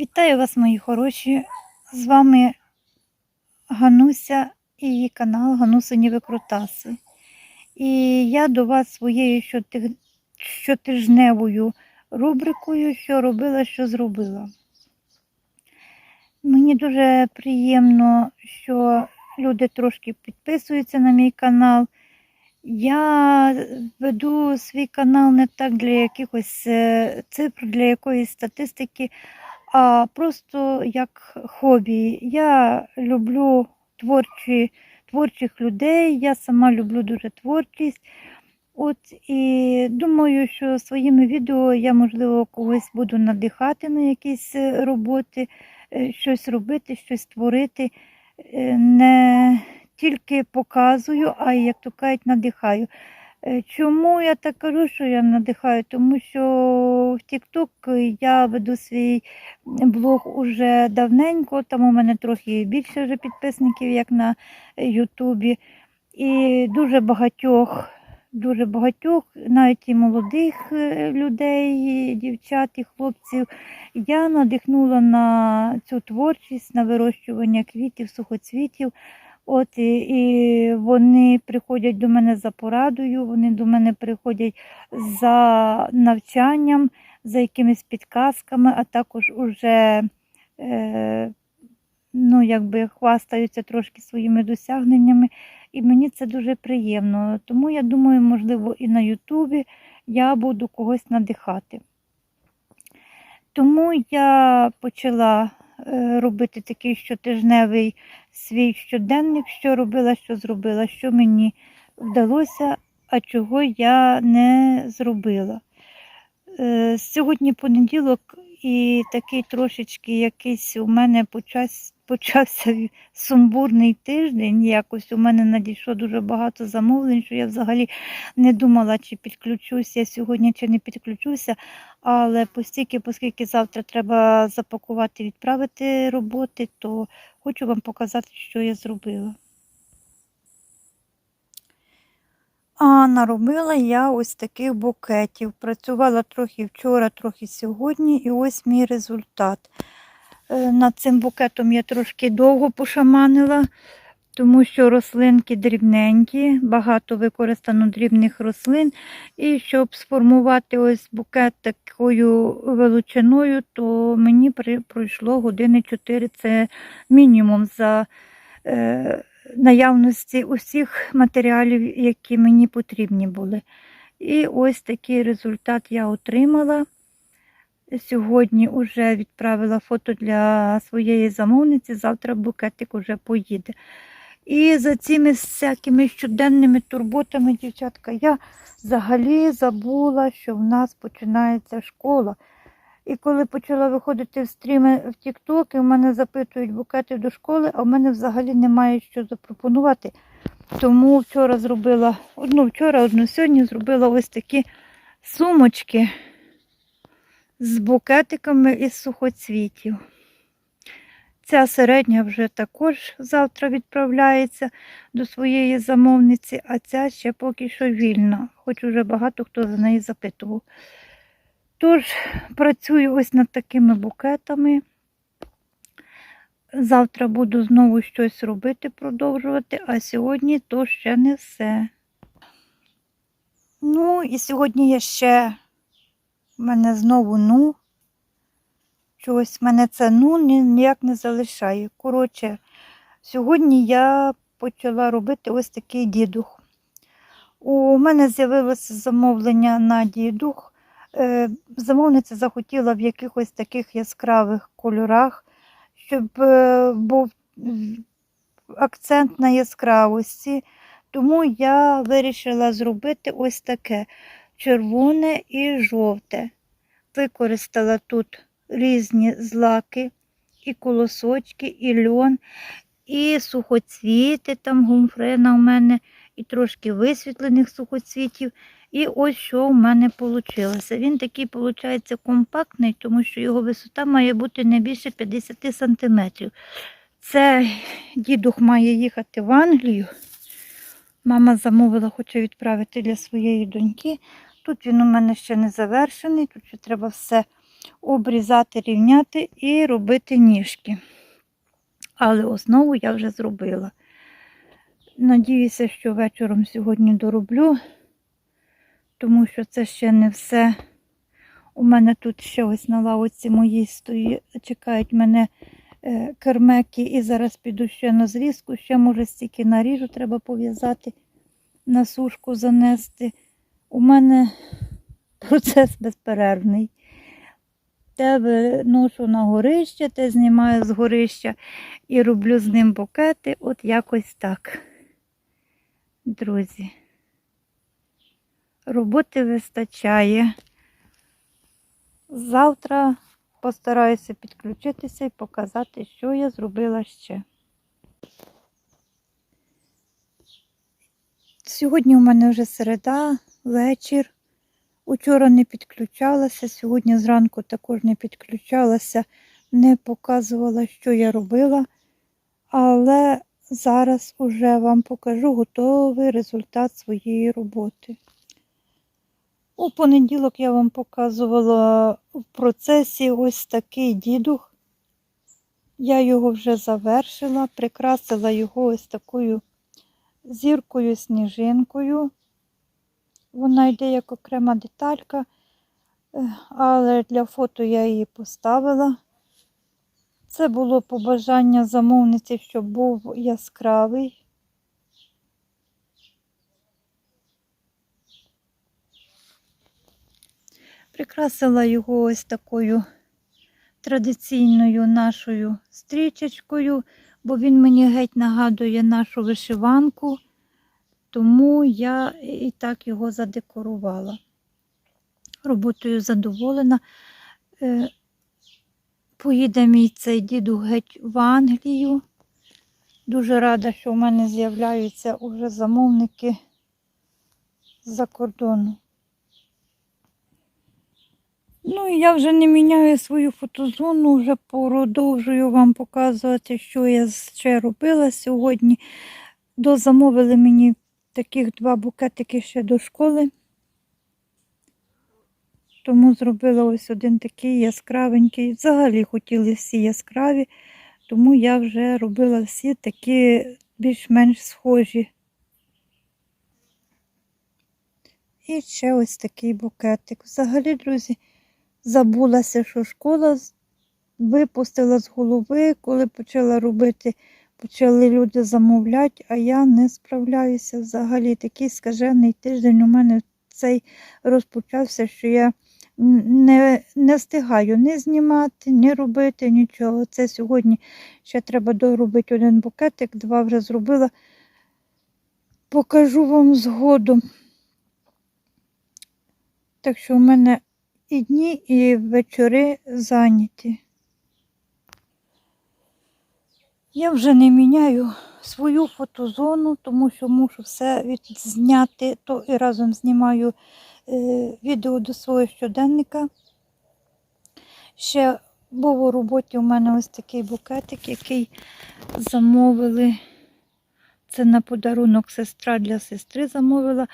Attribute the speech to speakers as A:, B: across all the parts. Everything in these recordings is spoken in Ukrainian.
A: Вітаю вас, мої хороші. З вами Гануся і її канал Ганусині Викрутаси. І я до вас своєю щотижневою рубрикою, що робила, що зробила. Мені дуже приємно, що люди трошки підписуються на мій канал. Я веду свій канал не так для якихось е, цифр, для якоїсь статистики, а просто як хобі. Я люблю творчі, творчих людей, я сама люблю дуже творчість. От і думаю, що своїми відео я, можливо, когось буду надихати на якісь е, роботи, е, щось робити, щось творити. Е, Не тільки показую, а як то кажуть, надихаю. Е, Чому я так кажу, що я надихаю? Тому що в TikTok я веду свій блог уже давненько, там у мене трохи більше вже підписників, як на Ютубі. І дуже багатьох, дуже багатьох, навіть і молодих е, людей, і дівчат і хлопців, я надихнула на цю творчість, на вирощування квітів, сухоцвітів. От і, і вони приходять до мене за порадою, вони до мене приходять за навчанням, за якимись підказками, а також уже е, ну, якби хвастаються трошки своїми досягненнями. І мені це дуже приємно. Тому я думаю, можливо, і на Ютубі я буду когось надихати. Тому я почала робити такий щотижневий свій щоденник, що робила, що зробила, що мені вдалося, а чого я не зробила. Е, Сьогодні понеділок і такий трошечки якийсь у мене почас, почався сумбурний тиждень. Якось у мене надійшло дуже багато замовлень, що я взагалі не думала, чи підключуся сьогодні, чи не підключуся. Але постільки, оскільки завтра треба запакувати, відправити роботи, то хочу вам показати, що я зробила. А наробила я ось таких букетів. Працювала трохи вчора, трохи сьогодні, і ось мій результат. Е, Над цим букетом я трошки довго пошаманила, тому що рослинки дрібненькі, багато використано дрібних рослин. І щоб сформувати ось букет такою величиною, то мені пройшло години 4, це мінімум за е, наявності усіх матеріалів, які мені потрібні були. І ось такий результат я отримала. Сьогодні вже відправила фото для своєї замовниці, завтра букетик уже поїде. І за цими всякими щоденними турботами, дівчатка, я взагалі забула, що в нас починається школа. І коли почала виходити в стріми в TikTok, і в мене запитують букети до школи, а в мене взагалі немає що запропонувати. Тому вчора зробила одну вчора, одну сьогодні зробила ось такі сумочки з букетиками із сухоцвітів. Ця середня вже також завтра відправляється до своєї замовниці, а ця ще поки що вільна, хоч уже багато хто за неї запитував. Тож, працюю ось над такими букетами. Завтра буду знову щось робити, продовжувати, а сьогодні то ще не все. Ну, і сьогодні я ще в мене знову ну. Чогось мене це ну ніяк не залишає. Коротше, сьогодні я почала робити ось такий дідух. У мене з'явилося замовлення на дідух. Е, Замовниця захотіла в якихось таких яскравих кольорах, щоб е, був акцент на яскравості. Тому я вирішила зробити ось таке червоне і жовте. Використала тут різні злаки, і колосочки, і льон, і сухоцвіти, там гумфрена у мене, і трошки висвітлених сухоцвітів. І ось що в мене вийшло. Він такий, виходить, компактний, тому що його висота має бути не більше 50 см. Це дідух має їхати в Англію. Мама замовила, хоче відправити для своєї доньки. Тут він у мене ще не завершений, тут ще треба все обрізати, рівняти і робити ніжки. Але основу я вже зробила. Надіюся, що вечором сьогодні дороблю, тому що це ще не все. У мене тут ще ось на лавоці моїй стої, чекають мене е, кермеки, і зараз піду ще на зрізку, ще може стільки наріжу, треба пов'язати, на сушку занести. У мене процес безперервний. Те виношу на горище, те знімаю з горища і роблю з ним букети. От якось так. Друзі. Роботи вистачає. Завтра постараюся підключитися і показати, що я зробила ще. Сьогодні у мене вже середа, вечір. Учора не підключалася, сьогодні зранку також не підключалася, не показувала, що я робила, але зараз уже вам покажу готовий результат своєї роботи. У понеділок я вам показувала в процесі ось такий дідух. Я його вже завершила, прикрасила його ось такою зіркою сніжинкою. Вона йде як окрема деталька, е, але для фото я її поставила. Це було побажання замовниці, щоб був яскравий. Прикрасила його ось такою традиційною нашою стрічечкою, бо він мені геть нагадує нашу вишиванку, тому я і так його задекорувала. Роботою задоволена. Е, Поїде мій цей діду геть в Англію. Дуже рада, що в мене з'являються уже замовники з-за кордону. Ну, і я вже не міняю свою фотозону, вже продовжую вам показувати, що я ще робила сьогодні. Дозамовили мені таких два букетики ще до школи. Тому зробила ось один такий яскравенький. Взагалі хотіли всі яскраві, тому я вже робила всі такі більш-менш схожі. І ще ось такий букетик. Взагалі, друзі, забулася, що школа випустила з голови, коли почала робити, почали люди замовляти, а я не справляюся взагалі. Такий скажений тиждень у мене цей розпочався, що я не, не встигаю ні знімати, ні робити нічого. Це сьогодні ще треба доробити один букетик, два вже зробила. Покажу вам згодом. Так що у мене і дні, і вечори зайняті. Я вже не міняю свою фотозону, тому що мушу все відзняти, то і разом знімаю е, відео до свого щоденника. Ще був у роботі у мене ось такий букетик, який замовили. Це на подарунок сестра для сестри замовила,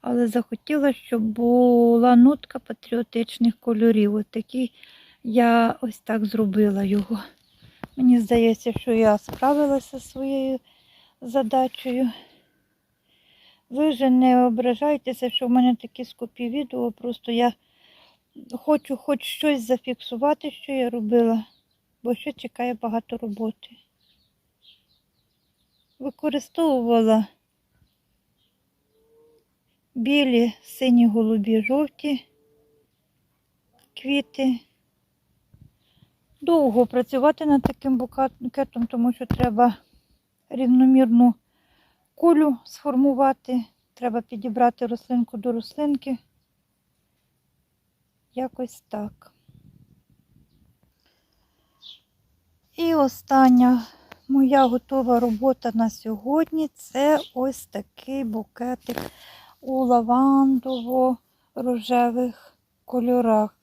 A: але захотіла, щоб була нотка патріотичних кольорів. От такий я ось так зробила його. Мені здається, що я справилася зі своєю задачею. Ви вже не ображайтеся, що в мене такі скупі відео, просто я хочу хоч щось зафіксувати, що я робила, бо ще чекає багато роботи. Використовувала білі, сині, голубі, жовті квіти. Довго працювати над таким букетом, тому що треба рівномірну кулю сформувати, треба підібрати рослинку до рослинки. Якось так. І остання моя готова робота на сьогодні це ось такий букетик у лавандово-рожевих кольорах.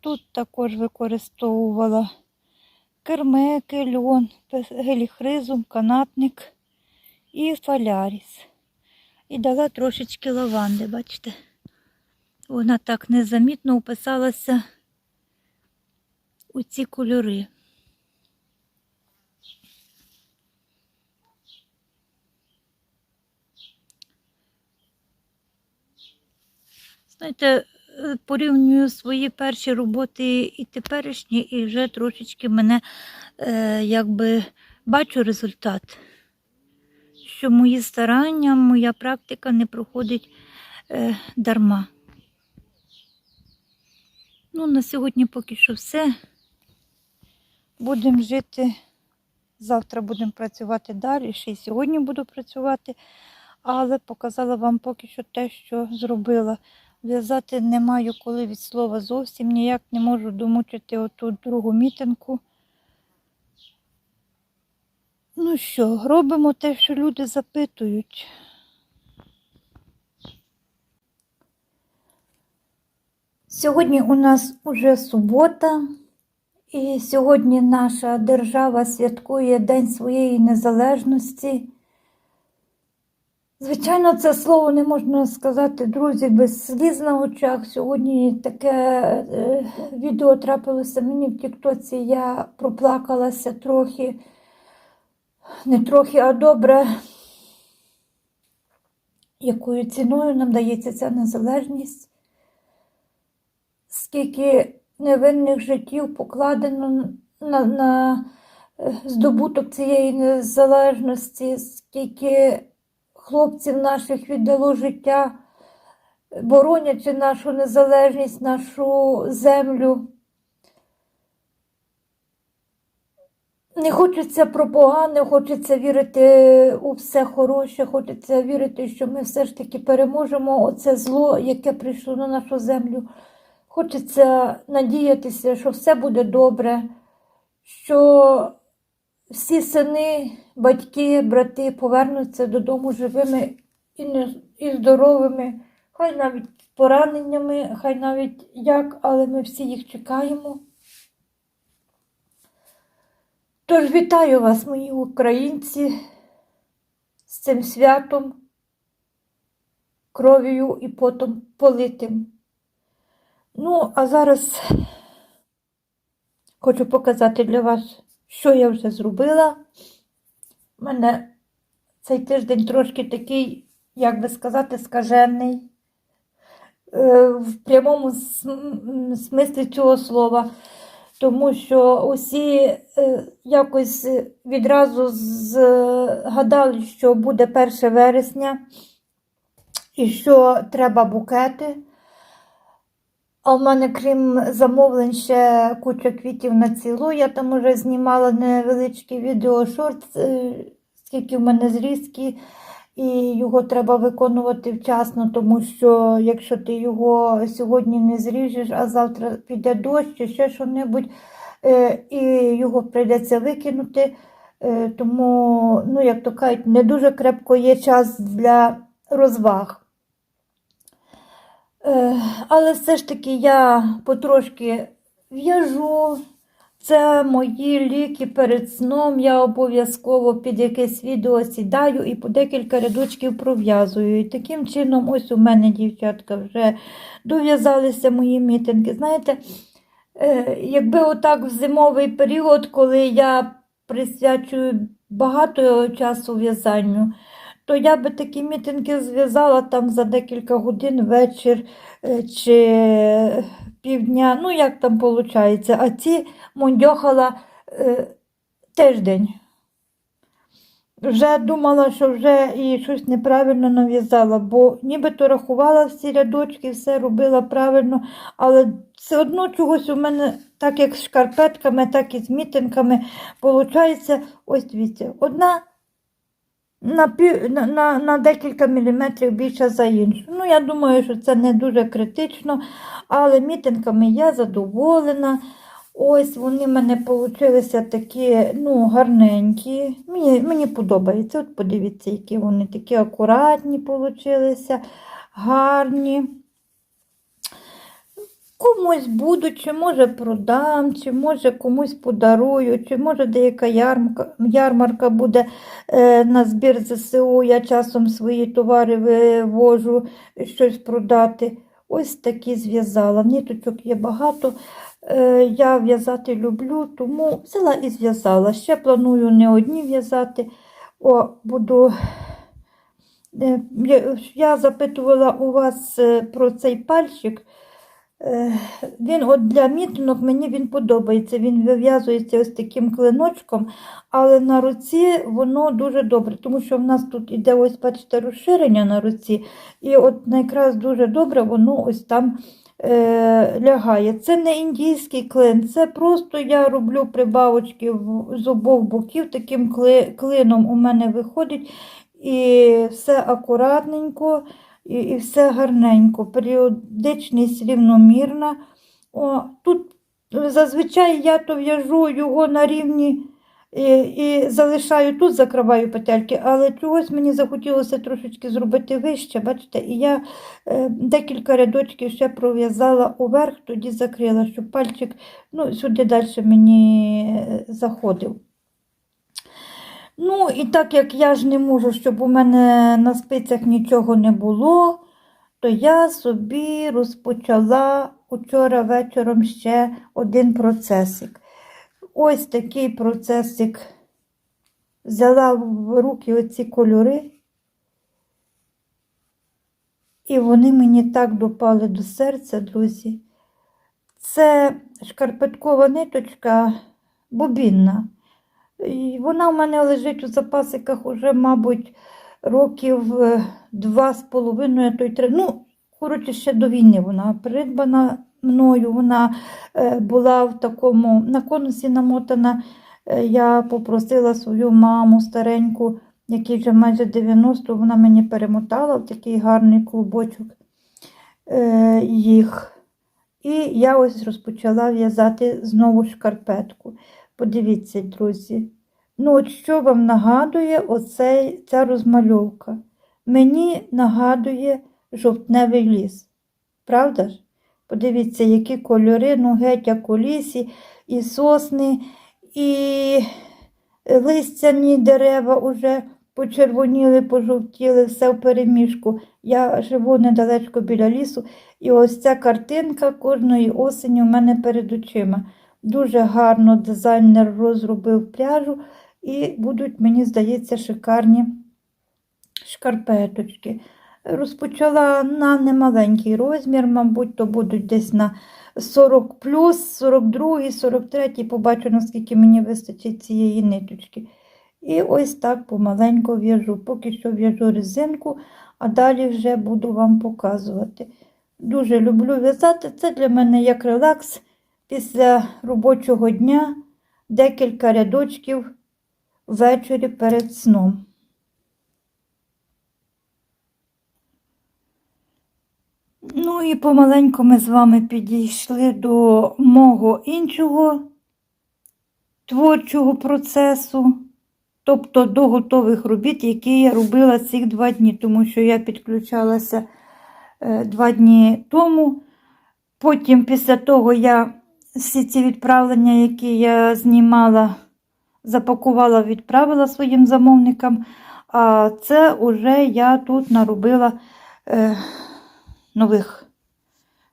A: Тут також використовувала кермеки, льон, геліхризум, канатник і фаляріс. І дала трошечки лаванди, бачите? вона так незамітно вписалася у ці кольори. Знаєте, порівнюю свої перші роботи і теперішні, і вже трошечки мене е, якби бачу результат, що мої старання, моя практика не проходить е, дарма. Ну, на сьогодні поки що все. Будемо жити. Завтра будемо працювати далі. Ще й сьогодні буду працювати, але показала вам поки що те, що зробила. В'язати не маю коли від слова зовсім ніяк не можу домучити оту другу мітинку. Ну що, робимо те, що люди запитують. Сьогодні у нас уже субота, і сьогодні наша держава святкує День своєї незалежності. Звичайно, це слово не можна сказати, друзі, без сліз на очах. Сьогодні таке е, відео трапилося мені в Тіктоці. Я проплакалася трохи, не трохи, а добре, якою ціною нам дається ця незалежність, скільки невинних життів покладено на, на е, здобуток цієї незалежності, скільки хлопців наших віддало життя, боронячи нашу незалежність, нашу землю. Не хочеться про погане, хочеться вірити у все хороше, хочеться вірити, що ми все ж таки переможемо оце зло, яке прийшло на нашу землю. Хочеться надіятися, що все буде добре, що всі сини, батьки, брати повернуться додому живими і, не, і здоровими, хай навіть з пораненнями, хай навіть як, але ми всі їх чекаємо. Тож вітаю вас, мої українці, з цим святом, кров'ю і потом политим. Ну, а зараз хочу показати для вас, що я вже зробила. У мене цей тиждень трошки такий, як би сказати, скажений. е, В прямому смислі цього слова, тому що усі е, якось відразу згадали, що буде 1 вересня і що треба букети. А в мене, крім замовлень, ще куча квітів на цілу. Я там уже знімала невеличкий відео шорт, е, скільки в мене зрізки, і його треба виконувати вчасно, тому що якщо ти його сьогодні не зріжеш, а завтра піде дощ чи ще що-небудь, е, і його прийдеться викинути. Е, Тому, ну, як то кажуть, не дуже крепко є час для розваг. Е, Але все ж таки я потрошки в'яжу. Це мої ліки перед сном. Я обов'язково під якесь відео сідаю і по декілька рядочків пров'язую. І таким чином, ось у мене, дівчатка, вже дов'язалися мої мітинги. Знаєте, е, якби отак в зимовий період, коли я присвячую багато часу в'язанню, то я би такі мітинги зв'язала там за декілька годин вечір е, чи півдня, ну як там виходить. А ці мондьохала е, тиждень. Вже думала, що вже і щось неправильно нав'язала, бо нібито рахувала всі рядочки, все робила правильно, але все одно чогось у мене, так як з шкарпетками, так і з мітинками, виходить, ось дивіться, одна на, пів, на, на, на декілька міліметрів більше за іншу. Ну, я думаю, що це не дуже критично, але мітинками я задоволена. Ось вони в мене получилися такі, ну, гарненькі. Мені, мені подобається. От подивіться, які вони такі акуратні получилися, гарні. Комусь буду, чи може продам, чи може комусь подарую, чи може деяка ярмарка, ярмарка буде е, на збір ЗСУ. Я часом свої товари вивожу щось продати. Ось такі зв'язала. Ниточок є багато. Е, Я в'язати люблю, тому взяла і зв'язала. Ще планую не одні в'язати. О, буду. Е, Я я запитувала у вас е, про цей пальчик. Е, Він от для мітинок мені він подобається. Він вив'язується ось таким клиночком, але на руці воно дуже добре, тому що в нас тут іде ось, бачите, розширення на руці, і от якраз дуже добре воно ось там е, лягає. Це не індійський клин, це просто я роблю прибавочки з обох боків, таким кли- клином у мене виходить, і все акуратненько, і, і все гарненько. Періодичність рівномірна. О, тут зазвичай я то в'яжу його на рівні. І, і залишаю тут, закриваю петельки, але чогось мені захотілося трошечки зробити вище, бачите, і я е, декілька рядочків ще пров'язала уверх, тоді закрила, щоб пальчик ну, сюди далі мені е, заходив. Ну, і так як я ж не можу, щоб у мене на спицях нічого не було, то я собі розпочала учора вечором ще один процесик. Ось такий процесик. Взяла в руки оці кольори, і вони мені так допали до серця, друзі. Це шкарпеткова ниточка бобінна. І вона в мене лежить у запасиках уже, мабуть, років е, два з половиною, то й три. Ну, коротше, ще до війни вона придбана мною. Вона е, була в такому на конусі намотана. Е, Я попросила свою маму стареньку, якій вже майже 90, вона мені перемотала в такий гарний клубочок їх. І я ось розпочала в'язати знову шкарпетку. Подивіться, друзі. Ну, от що вам нагадує оцей, ця розмальовка? Мені нагадує жовтневий ліс. Правда ж? Подивіться, які кольори, ну геть як у лісі, і сосни, і листяні дерева вже почервоніли, пожовтіли, все в переміжку. Я живу недалечко біля лісу, і ось ця картинка кожної осені у мене перед очима. Дуже гарно дизайнер розробив пляжу, і будуть, мені здається, шикарні шкарпеточки. Розпочала на немаленький розмір, мабуть, то будуть десь на 40 плюс, 42, 43, побачу, наскільки мені вистачить цієї ниточки. І ось так помаленьку в'яжу. Поки що в'яжу резинку, а далі вже буду вам показувати. Дуже люблю в'язати. Це для мене як релакс після робочого дня, декілька рядочків ввечері перед сном. Ну і помаленьку ми з вами підійшли до мого іншого творчого процесу, тобто до готових робіт, які я робила цих два дні, тому що я підключалася е, два дні тому. Потім, після того, я всі ці відправлення, які я знімала, запакувала, відправила своїм замовникам. А це вже я тут наробила е, нових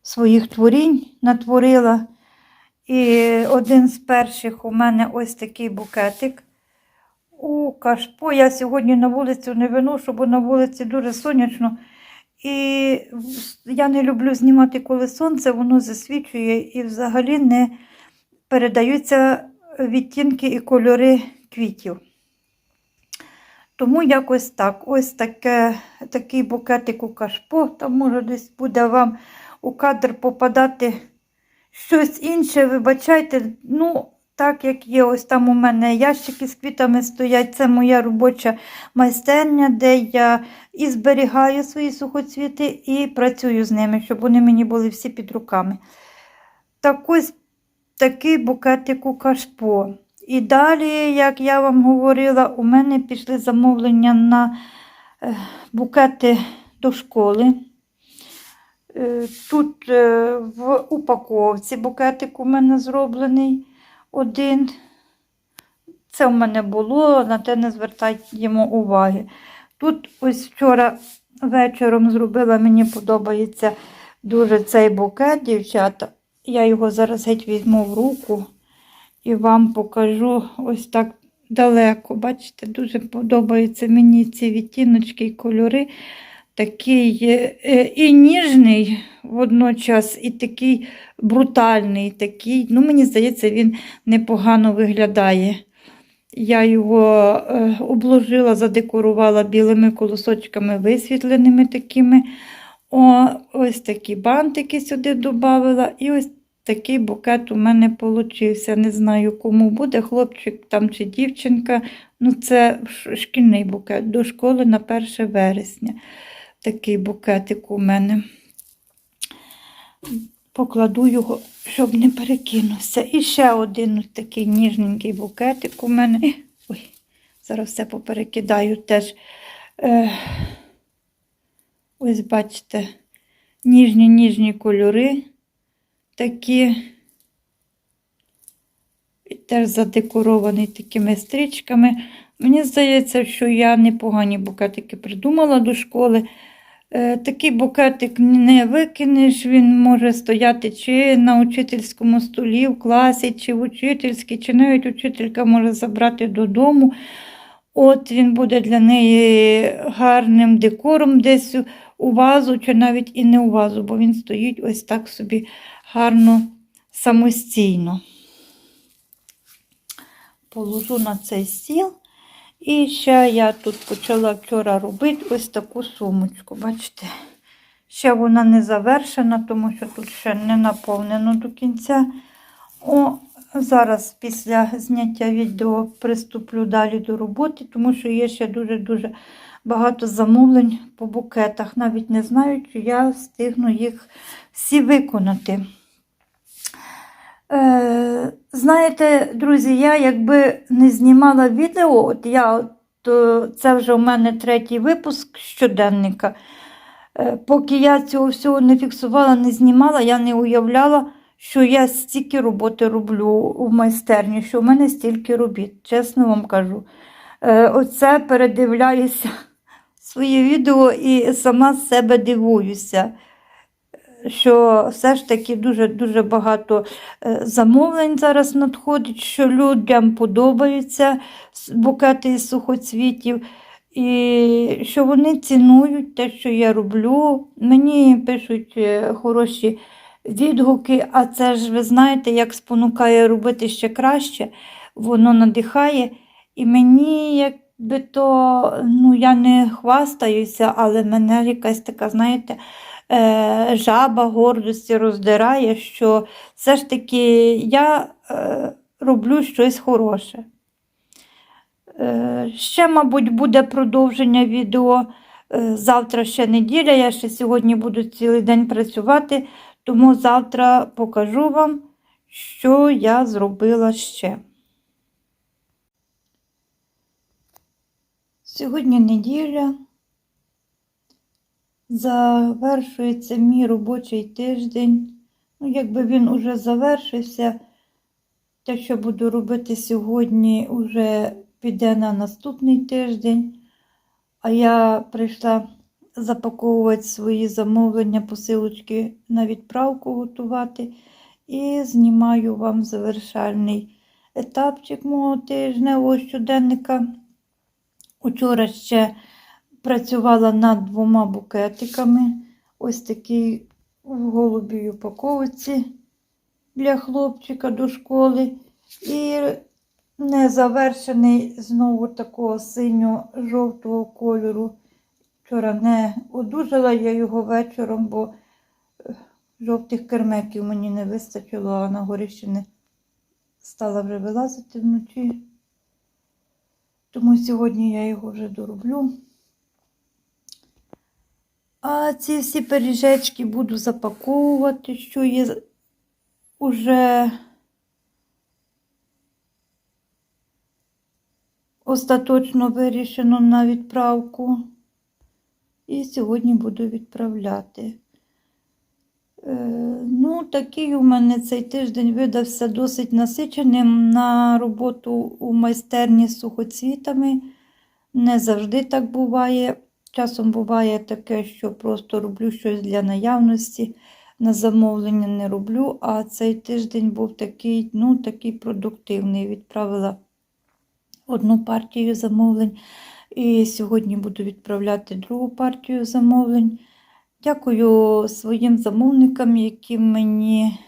A: своїх творінь, натворила. І один з перших у мене ось такий букетик. У кашпо. Я сьогодні на вулицю не виношу, бо на вулиці дуже сонячно. І я не люблю знімати, коли сонце, воно засвічує і взагалі не передаються відтінки і кольори квітів. Тому якось так. Ось таке, такий букетик у кашпо. Там може десь буде вам у кадр попадати щось інше. Вибачайте, ну, так як є, ось там у мене ящики з квітами стоять. Це моя робоча майстерня, де я і зберігаю свої сухоцвіти, і працюю з ними, щоб вони мені були всі під руками. Так ось такий букетик у кашпо. І далі, як я вам говорила, у мене пішли замовлення на е, букети до школи. Е, Тут е, в упаковці букетик у мене зроблений один. Це в мене було, на те не звертаємо уваги. Тут ось вчора вечором зробила, мені подобається дуже цей букет, дівчата. Я його зараз геть візьму в руку і вам покажу ось так далеко. Бачите, дуже подобаються мені ці відтіночки і кольори. Такий е, і ніжний водночас, і такий брутальний. такий. Ну, Мені здається, він непогано виглядає. Я його е, обложила, задекорувала білими колосочками висвітленими такими. О, ось такі бантики сюди додавала. І ось такий букет у мене получився. Не знаю, кому буде, хлопчик там чи дівчинка. Ну, це шкільний букет до школи на 1 вересня. Такий букетик у мене. Покладу його, щоб не перекинувся. І ще один такий ніжненький букетик у мене. Ой, зараз все поперекидаю теж. Е, ось бачите, ніжні ніжні кольори такі. І теж задекорований такими стрічками. Мені здається, що я непогані букетики придумала до школи. Е, Такий букетик не викинеш, він може стояти чи на учительському столі в класі, чи в учительській, чи навіть учителька може забрати додому. От він буде для неї гарним декором десь у- вазу, чи навіть і не у вазу, бо він стоїть ось так собі гарно самостійно. Положу на цей стіл. І ще я тут почала вчора робити ось таку сумочку. Бачите? Ще вона не завершена, тому що тут ще не наповнено до кінця. О, зараз після зняття відео приступлю далі до роботи, тому що є ще дуже-дуже багато замовлень по букетах. Навіть не знаю, чи я встигну їх всі виконати. Е, знаєте, друзі, я якби не знімала відео, от я е, це вже у мене третій випуск щоденника. Е, поки я цього всього не фіксувала, не знімала, я не уявляла, що я стільки роботи роблю у майстерні, що в мене стільки робіт, чесно вам кажу. Е, оце передивляюся своє відео і сама себе дивуюся що все ж таки дуже-дуже багато е, замовлень зараз надходить, що людям подобаються букети із сухоцвітів, і що вони цінують те, що я роблю. Мені пишуть е, хороші відгуки, а це ж ви знаєте, як спонукає робити ще краще, воно надихає. І мені якби то, ну я не хвастаюся, але мене якась така, знаєте, е, жаба гордості роздирає, що все ж таки я е, роблю щось хороше. Е, ще, мабуть, буде продовження відео. Е, завтра ще неділя, я ще сьогодні буду цілий день працювати, тому завтра покажу вам, що я зробила ще. Сьогодні неділя. Завершується мій робочий тиждень. Ну, якби він уже завершився, те, що буду робити сьогодні, вже піде на наступний тиждень. А я прийшла запаковувати свої замовлення, посилочки на відправку готувати. І знімаю вам завершальний етапчик мого тижневого щоденника. Учора ще працювала над двома букетиками. Ось такий в голубій упаковці для хлопчика до школи. І незавершений знову такого синьо-жовтого кольору. Вчора не одужала я його вечором, бо е, жовтих кермеків мені не вистачило, а на горищини стала вже вилазити вночі. Тому сьогодні я його вже дороблю. А ці всі пиріжечки буду запаковувати, що є уже остаточно вирішено на відправку. І сьогодні буду відправляти. Е, ну, такий у мене цей тиждень видався досить насиченим на роботу у майстерні з сухоцвітами. Не завжди так буває. Часом буває таке, що просто роблю щось для наявності, на замовлення не роблю, а цей тиждень був такий, ну, такий продуктивний. Відправила одну партію замовлень, і сьогодні буду відправляти другу партію замовлень. Дякую своїм замовникам, які мені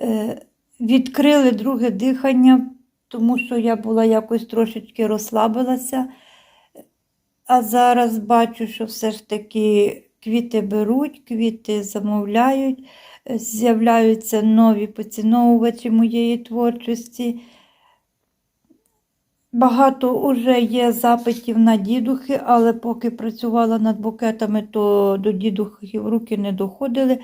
A: е, відкрили друге дихання, тому що я була якось трошечки розслабилася. А зараз бачу, що все ж таки квіти беруть, квіти замовляють, з'являються нові поціновувачі моєї творчості. Багато вже є запитів на дідухи, але поки працювала над букетами, то до дідухів руки не доходили.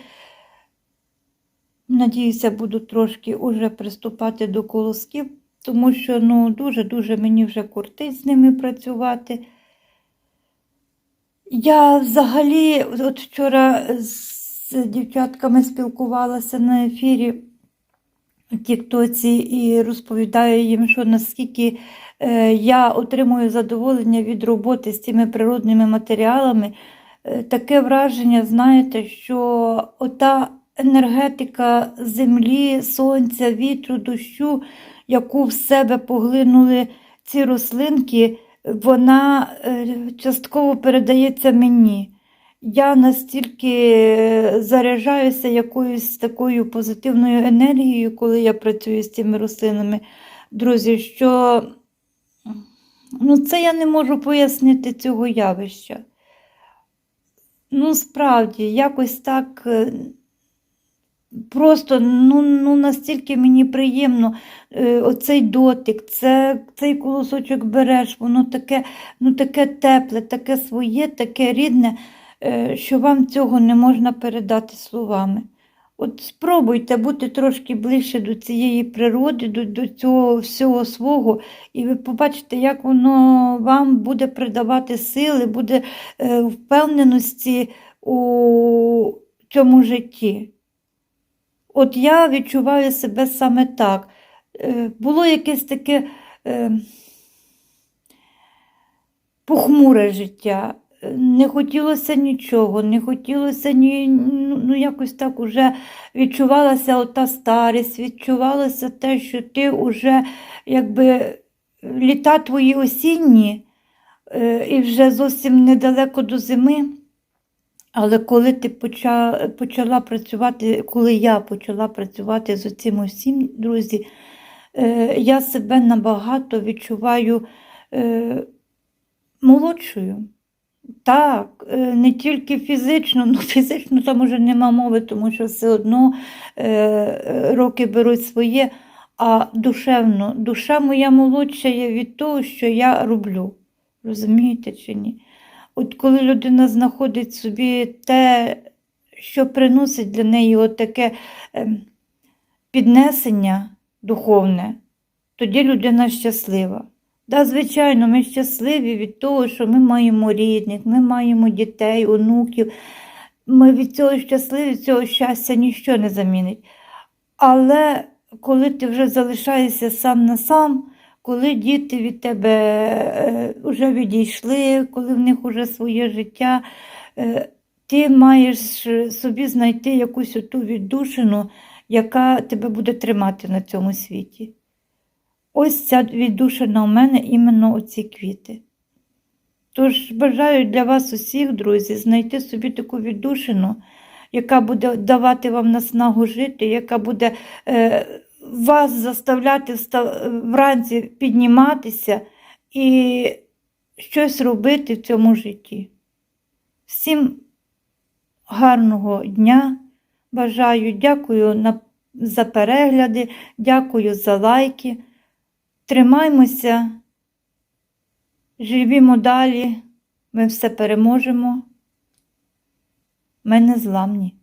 A: Надіюся, буду трошки уже приступати до колосків, тому що ну, дуже-дуже мені вже кортить з ними працювати. Я взагалі, от вчора з дівчатками спілкувалася на ефірі в Тіктоці і розповідаю їм, що наскільки е, я отримую задоволення від роботи з цими природними матеріалами. Е, Таке враження, знаєте, що ота енергетика землі, сонця, вітру, дощу, яку в себе поглинули ці рослинки, вона е, частково передається мені. Я настільки е, заряджаюся якоюсь такою позитивною енергією, коли я працюю з цими рослинами, друзі, що ну, це я не можу пояснити цього явища. Ну, справді, якось так е, просто ну, ну, настільки мені приємно е, оцей дотик, це, цей колосочок береш, воно таке, ну, таке тепле, таке своє, таке рідне, е, що вам цього не можна передати словами. От спробуйте бути трошки ближче до цієї природи, до, до цього всього свого, і ви побачите, як воно вам буде придавати сили, буде е, впевненості у цьому житті. От я відчуваю себе саме так. Е, Було якесь таке е, похмуре життя. Не хотілося нічого, не хотілося ні, ну ну, якось так уже відчувалася ота старість, відчувалося те, що ти вже якби літа твої осінні е, і вже зовсім недалеко до зими. Але коли ти поча, почала працювати, коли я почала працювати з цим усім, друзі, е, я себе набагато відчуваю е, молодшою. Так, е, не тільки фізично, ну фізично там уже нема мови, тому що все одно е, е, роки беруть своє, а душевно, душа моя молодша є від того, що я роблю. Розумієте чи ні? От коли людина знаходить собі те, що приносить для неї таке ем, піднесення духовне, тоді людина щаслива. Да, звичайно, ми щасливі від того, що ми маємо рідних, ми маємо дітей, онуків. Ми від цього щасливі, цього щастя ніщо не замінить. Але коли ти вже залишаєшся сам на сам, коли діти від тебе е, вже відійшли, коли в них вже своє життя, е, ти маєш собі знайти якусь оту віддушину, яка тебе буде тримати на цьому світі. Ось ця віддушина у мене іменно оці квіти. Тож бажаю для вас усіх, друзі, знайти собі таку віддушину, яка буде давати вам наснагу жити, яка буде е, вас заставляти вранці підніматися і щось робити в цьому житті. Всім гарного дня бажаю, дякую за перегляди, дякую за лайки. Тримаймося, живімо далі, ми все переможемо. Ми не зламні.